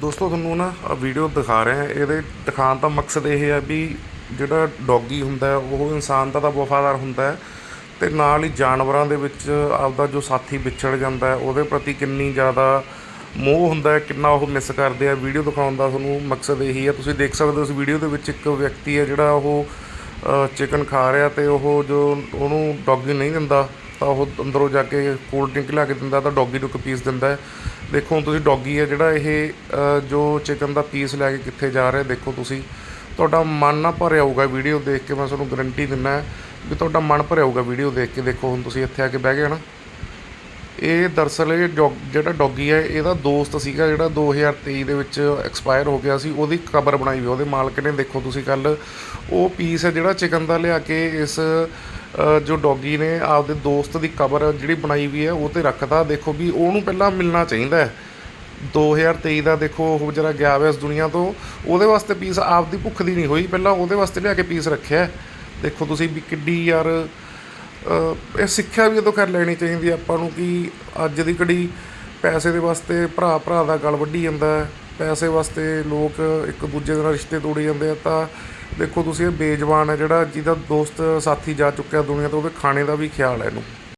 ਦੋਸਤੋ, ਤੁਹਾਨੂੰ ਨਾ ਆ ਵੀਡੀਓ ਦਿਖਾ ਰਿਹਾ ਇਹਦੇ ਦਿਖਾਉਣ ਦਾ ਮਕਸਦ ਇਹ ਹੈ ਵੀ ਜਿਹੜਾ ਡੌਗੀ ਹੁੰਦਾ ਉਹ ਇਨਸਾਨ ਦਾ ਤਾਂ ਵਫਾਦਾਰ ਹੁੰਦਾ ਹੈ ਤੇ ਨਾਲ ਹੀ ਜਾਨਵਰਾਂ ਦੇ ਵਿੱਚ ਆਪਦਾ ਜੋ ਸਾਥੀ ਵਿਛੜ ਜਾਂਦਾ ਉਹਦੇ ਪ੍ਰਤੀ ਕਿੰਨੀ ਜ਼ਿਆਦਾ ਮੋਹ ਹੁੰਦਾ ਹੈ, ਕਿੰਨਾ ਉਹ ਮਿਸ ਕਰਦੇ ਆ। ਵੀਡੀਓ ਦਿਖਾਉਣ ਦਾ ਤੁਹਾਨੂੰ ਮਕਸਦ ਇਹੀ ਹੈ। ਤੁਸੀਂ ਦੇਖ ਸਕਦੇ ਹੋ, ਇਸ ਵੀਡੀਓ ਦੇ ਵਿੱਚ ਇੱਕ ਵਿਅਕਤੀ ਹੈ ਜਿਹੜਾ ਉਹ ਚਿਕਨ ਖਾ ਰਿਹਾ ਤੇ ਉਹ ਜੋ ਉਹਨੂੰ ਡੌਗੀ ਨਹੀਂ ਦਿੰਦਾ ਤਾਂ ਉਹ ਅੰਦਰੋਂ ਜਾ ਕੇ ਕੋਲਡ ਡਰਿੰਕ ਲਿਆ ਕੇ ਦਿੰਦਾ, ਤਾਂ ਡੌਗੀ ਨੂੰ ਇੱਕ ਪੀਸ ਦਿੰਦਾ ਹੈ। ਦੇਖੋ, ਹੁਣ ਤੁਸੀਂ ਡੌਗੀ ਹੈ, ਜਿਹੜਾ ਇਹ ਜੋ ਚਿਕਨ ਦਾ ਪੀਸ ਲੈ ਕੇ ਕਿੱਥੇ ਜਾ ਰਿਹਾ, ਦੇਖੋ ਤੁਸੀਂ। ਤੁਹਾਡਾ ਮਨ ਨਾ ਭਰਿਆ ਹੋਊਗਾ ਵੀਡੀਓ ਦੇਖ ਕੇ, ਮੈਂ ਤੁਹਾਨੂੰ ਗਰੰਟੀ ਦਿੰਦਾ ਵੀ ਤੁਹਾਡਾ ਮਨ ਭਰਿਆ ਹੋਊਗਾ ਵੀਡੀਓ ਦੇਖ ਕੇ। ਦੇਖੋ, ਹੁਣ ਤੁਸੀਂ ਇੱਥੇ ਆ ਕੇ ਬਹਿ ਗਏ ਨਾ। ਇਹ ਦਰਅਸਲ ਇਹ ਡੌਗ- ਜਿਹੜਾ ਡੌਗੀ ਹੈ, ਇਹਦਾ ਦੋਸਤ ਸੀਗਾ ਜਿਹੜਾ 2023 ਦੇ ਵਿੱਚ ਐਕਸਪਾਇਰ ਹੋ ਗਿਆ ਸੀ। ਉਹਦੀ ਕਬਰ ਬਣਾਈ ਹੋਈ ਉਹਦੇ ਮਾਲਕ ਨੇ, ਦੇਖੋ ਤੁਸੀਂ ਕੱਲ ਉਹ ਪੀਸ ਹੈ ਜਿਹੜਾ ਚਿਕਨ ਦਾ ਲਿਆ ਕੇ ਇਸ ਜੋ ਡੌਗੀ ਨੇ ਆਪਦੇ ਦੋਸਤ ਦੀ ਕਬਰ ਜਿਹੜੀ ਬਣਾਈ ਵੀ ਹੈ, ਉਹ ਤੇ ਰੱਖਦਾ। ਦੇਖੋ ਵੀ ਉਹਨੂੰ ਪਹਿਲਾਂ ਮਿਲਣਾ ਚਾਹੀਦਾ ਹੈ। 2023 ਦਾ ਦੇਖੋ, ਉਹ ਜਿਹੜਾ ਗਿਆ ਹੋਇਆ ਇਸ ਦੁਨੀਆ ਤੋਂ। ਉਹਦੇ ਵਾਸਤੇ ਪੀਸ ਆਪਦੀ ਭੁੱਖ ਦੀ ਨਹੀਂ ਹੋਈ। ਪਹਿਲਾਂ ਉਹਦੇ ਵਾਸਤੇ ਲਿਆ ਕੇ ਪੀਸ ਰੱਖਿਆ ਦੇਖੋ ਤੁਸੀਂ ਵੀ ਕਿੱਡੀ ਯਾਰ ਇਹ ਸਿੱਖਿਆ ਵੀ ਉਦੋਂ ਤੋਂ ਕਰ ਲੈਣੀ ਚਾਹੀਦੀ ਹੈ ਆਪਾਂ ਨੂੰ ਕਿ ਅੱਜ ਦੀ ਘੜੀ ਪੈਸੇ ਦੇ ਵਾਸਤੇ ਭਰਾ ਭਰਾ ਦਾ ਗਲ ਵੱਢੀ ਜਾਂਦਾ ਪੈਸੇ ਵਾਸਤੇ ਲੋਕ ਇੱਕ ਦੂਜੇ ਦੇ ਨਾਲ ਰਿਸ਼ਤੇ ਤੋੜੀ ਜਾਂਦੇ ਆ ਤਾਂ ਦੇਖੋ ਤੁਸੀਂ ਇਹ ਬੇਜ਼ਬਾਨ ਹੈ ਜਿਹੜਾ ਜਿਹਦਾ ਦੋਸਤ ਸਾਥੀ ਜਾ ਚੁੱਕਿਆ ਦੁਨੀਆ ਤੋਂ, ਉਹਦੇ ਖਾਣੇ ਦਾ ਵੀ ਖਿਆਲ ਹੈ ਇਹਨੂੰ।